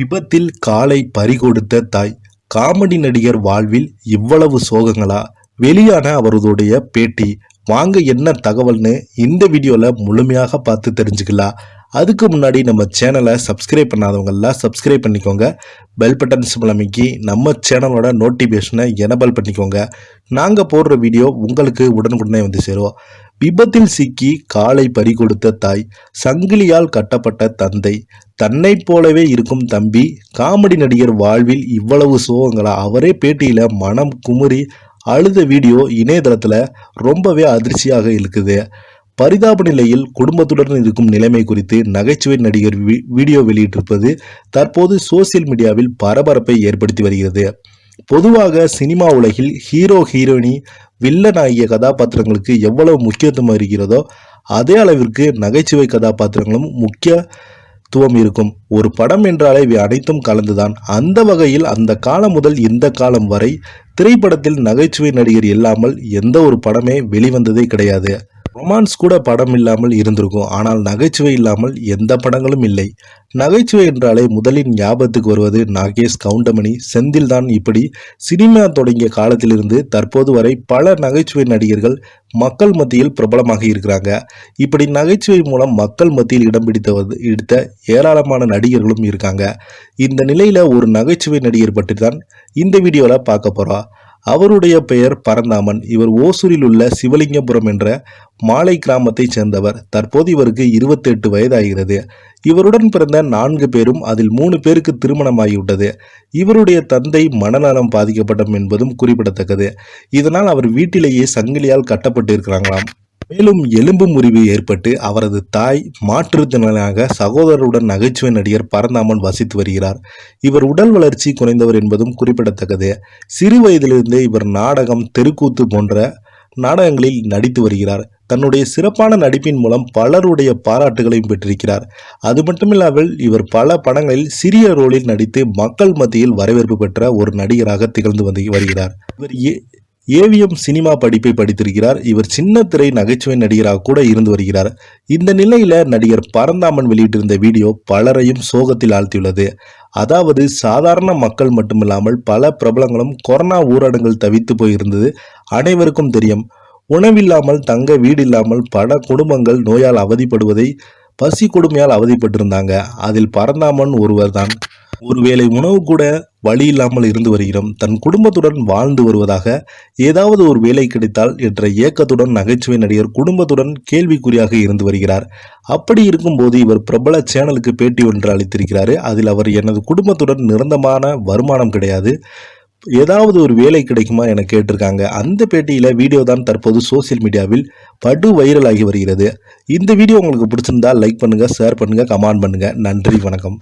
விபத்தில் காலை பறிகொடுத்த தாய் காமெடி நடிகர் வாழ்வில் இவ்வளவு சோகங்களா? வெளியான அவருடைய பேட்டி வாங்க என்ன தகவல்னு இந்த வீடியோவில் முழுமையாக பார்த்து தெரிஞ்சுக்கலாம் அதுக்கு முன்னாடி நம்ம சேனலை சப்ஸ்கிரைப் பண்ணாதவங்கெல்லாம் சப்ஸ்கிரைப் பண்ணிக்கோங்க. பெல் பட்டன்ஸ் சிம்பிள் நம்ம சேனலோட நோட்டிஃபிகேஷனை எனபிள் பண்ணிக்கோங்க. நாங்கள் போடுற வீடியோ உங்களுக்கு உடனுக்குடனே வந்து சேரும். விபத்தில் சிக்கி காலை பறிகொடுத்த தாய் சங்கிலியால் கட்டப்பட்ட தந்தை தன்னை போலவே இருக்கும் தம்பி காமெடி நடிகர் வாழ்வில் இவ்வளவு சோகங்களை? அவரே பேட்டியில் மனம் குமுறி அழுத வீடியோ இணையதளத்தில் ரொம்பவே அதிர்ச்சியாக இருக்குது. பரிதாப நிலையில் குடும்பத்துடன் இருக்கும் நிலைமை குறித்து நகைச்சுவை நடிகர் வீடியோ வெளியிட்டிருப்பது தற்போது சோசியல் மீடியாவில் பரபரப்பை ஏற்படுத்தி வருகிறது. பொதுவாக சினிமா உலகில் ஹீரோ ஹீரோயினி வில்லன் ஆகிய கதாபாத்திரங்களுக்கு எவ்வளவு முக்கியத்துவம் இருக்கிறதோ அதே அளவிற்கு நகைச்சுவை கதாபாத்திரங்களும் முக்கியத்துவம் இருக்கும். ஒரு படம் என்றாலே இவை அனைத்தும் கலந்துதான். அந்த வகையில் அந்த காலம் முதல் இந்த காலம் வரை திரைப்படத்தில் நகைச்சுவை நடிகர் இல்லாமல் எந்த ஒரு படமே வெளிவந்ததே கிடையாது. ரொமான்ஸ் கூட படம் இல்லாமல் இருந்திருக்கும். ஆனால் நகைச்சுவை இல்லாமல் எந்த படங்களும் இல்லை. நகைச்சுவை என்றாலே முதலின் ஞாபகத்துக்கு வருவது நாகேஷ் கவுண்டமணி செந்தில்தான் இப்படி சினிமா தொடங்கிய காலத்திலிருந்து தற்போது வரை பல நகைச்சுவை நடிகர்கள் மக்கள் மத்தியில் பிரபலமாக இருக்கிறாங்க. இப்படி நகைச்சுவை மூலம் மக்கள் மத்தியில் இடம் பிடித்தவது எடுத்த ஏராளமான நடிகர்களும் இருக்காங்க. இந்த நிலையில ஒரு நகைச்சுவை நடிகர் பற்றி தான் இந்த வீடியோவில் பார்க்க போறோம். அவருடைய பெயர் பரந்தாமன். இவர் ஓசூரில் உள்ள சிவலிங்கபுரம் என்ற மாலை கிராமத்தைச் சேர்ந்தவர். தற்போது இவருக்கு 28 வயதாகிறது. இவருடன் பிறந்த நான்கு பேரும் அதில் மூணு பேருக்கு திருமணமாகிவிட்டது. இவருடைய தந்தை மனநலம் பாதிக்கப்பட்டம் என்பதும் குறிப்பிடத்தக்கது. இதனால் அவர் வீட்டிலேயே சங்கிலியால் கட்டப்பட்டு இருக்கிறாங்களாம் மேலும் எலும்பு முறிவு ஏற்பட்டு அவரது தாய் மாற்றுத்திறனாக சகோதரருடன் நகைச்சுவை நடிகர் பரந்தாமன் வசித்து வருகிறார். இவர் உடல் வளர்ச்சி குறைந்தவர் என்பதும் குறிப்பிடத்தக்கது. சிறு வயதிலிருந்தே இவர் நாடகம் தெருக்கூத்து போன்ற நாடகங்களில் நடித்து வருகிறார். தன்னுடைய சிறப்பான நடிப்பின் மூலம் பலருடைய பாராட்டுகளையும் பெற்றிருக்கிறார். அது மட்டுமில்லாமல் இவர் பல படங்களில் சிறிய ரோலில் நடித்து மக்கள் மத்தியில் வரவேற்பு பெற்ற ஒரு நடிகராக திகழ்ந்து வந்து வருகிறார். இவர் ஏ ஏவிஎம் சினிமா படிப்பை படித்திருக்கிறார். இவர் சின்ன திரை நகைச்சுவை நடிகராக கூட இருந்து வருகிறார். இந்த நிலையில நடிகர் பரந்தாமன் வெளியிட்டிருந்த வீடியோ பலரையும் சோகத்தில் ஆழ்த்தியுள்ளது. அதாவது சாதாரண மக்கள் மட்டுமில்லாமல் பல பிரபலங்களும் கொரோனா ஊரடங்கள் தவித்து போயிருந்தது. அனைவருக்கும் தெரியும் உணவில்லாமல் தங்க வீடு இல்லாமல் பல குடும்பங்கள் நோயால் அவதிப்படுவதை பசி கொடுமையால் அவதிப்பட்டிருந்தாங்க. அதில் பரந்தாமன் ஒருவர்தான். ஒருவேளை உணவு கூட வழி இல்லாமல் இருந்து வருகிறோம். தன் குடும்பத்துடன் வாழ்ந்து வருவதாக ஏதாவது ஒரு வேலை கிடைத்தால் என்ற ஏக்கத்துடன் நகைச்சுவை நடிகர் குடும்பத்துடன் கேள்விக்குறியாக இருந்து வருகிறார். அப்படி இருக்கும்போது இவர் பிரபல சேனலுக்கு பேட்டி ஒன்று அளித்திருக்கிறார். அதில் அவர் எனது குடும்பத்துடன் நிரந்தரமான வருமானம் கிடையாது. ஏதாவது ஒரு வேலை கிடைக்குமா என கேட்டிருக்காங்க. அந்த பேட்டியில் வீடியோ தான் தற்போது சோசியல் மீடியாவில் படு வைரல் ஆகி வருகிறது. இந்த வீடியோ உங்களுக்கு பிடிச்சிருந்தா லைக் பண்ணுங்கள் ஷேர் பண்ணுங்கள் கமெண்ட் பண்ணுங்கள் நன்றி வணக்கம்.